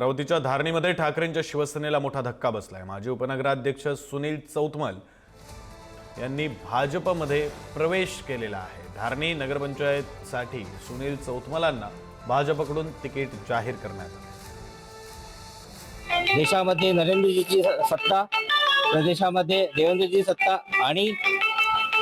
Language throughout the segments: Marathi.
अमरावतीच्या धारणीमध्ये ठाकरेंच्या शिवसेनेला मोठा धक्का बसलाय. माजी उपनगराध्यक्ष सुनील चौतमल यांनी भाजपमध्ये प्रवेश केलेला आहे. धारणी नगरपंचायतसाठी सुनील चौतमलांना भाजपकडून तिकीट जाहीर करण्यात आलं. देशामध्ये नरेंद्रजीची सत्ता प्रदेशामध्ये देवेंद्रजी सत्ता आणि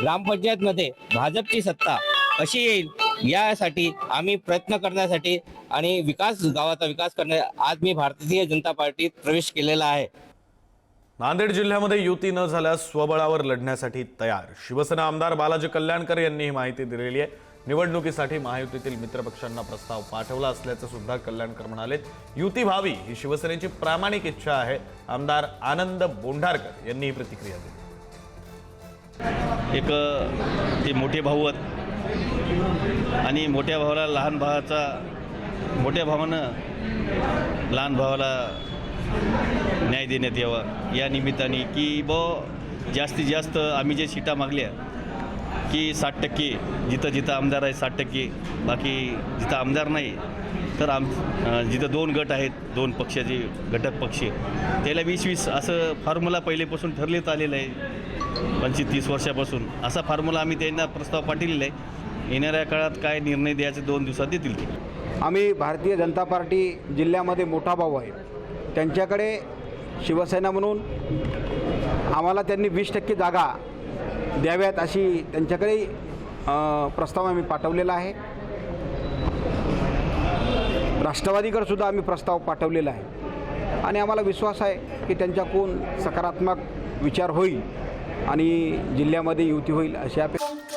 ग्रामपंचायतमध्ये भाजपची सत्ता अशी येईल यासाठी आम्ही प्रयत्न करण्यासाठी आणि विकास गावाचा विकास करण्या आज मी भारतीय जनता पार्टीत प्रवेश केलेला आहे. नांदेड जिल्ह्यामध्ये युती न झाल्यास स्वबळावर लढण्यासाठी तयार. शिवसेना आमदार बालाजी कल्याणकर यांनी ही माहिती दिलेली आहे. निवडणुकीसाठी महायुतीतील मित्रपक्षांना प्रस्ताव पाठवला असल्याचं सुद्धा कल्याणकर म्हणाले. युती व्हावी ही शिवसेनेची प्रामाणिक इच्छा आहे आमदार आनंद बोंढारकर यांनी ही प्रतिक्रिया दिली. एक ते मोठे भाऊ आहेत. आणि मोठ्या भावाला लहान भावाचा मोठ्या भावानं लहान भावाला न्याय देण्यात यावा. या निमित्ताने की ब जास्तीत जास्त आम्ही जे सीटा मागल्या की साठ टक्के जिथं जिथं आमदार आहे साठ टक्के बाकी जिथं आमदार नाही तर आम जिथं दोन गट आहेत दोन पक्षाचे घटक पक्ष त्याला वीस वीस असं फॉर्म्युला पहिलेपासून ठरलेत आलेलं आहे. पंचवीस तीस वर्षापासून. असा फॉर्म्युला आम्ही त्यांना प्रस्ताव पाठवलेला आहे. येणाऱ्या काळात काय निर्णय द्यायचे दोन दिवसात देतील ते. आम्ही भारतीय जनता पार्टी जिल्ह्यामध्ये मोठा भाऊ आहे. त्यांच्याकडे शिवसेना म्हणून आम्हाला त्यांनी वीस टक्के जागा द्याव्यात अशी त्यांच्याकडे प्रस्ताव आम्ही पाठवलेला आहे. राष्ट्रवादीकडे सुद्धा आम्ही प्रस्ताव पाठवलेला आहे. आणि आम्हाला विश्वास आहे की त्यांच्याकडून सकारात्मक विचार होईल. आणि जिल्ह्यामध्ये युती होईल अशी अपेक्षा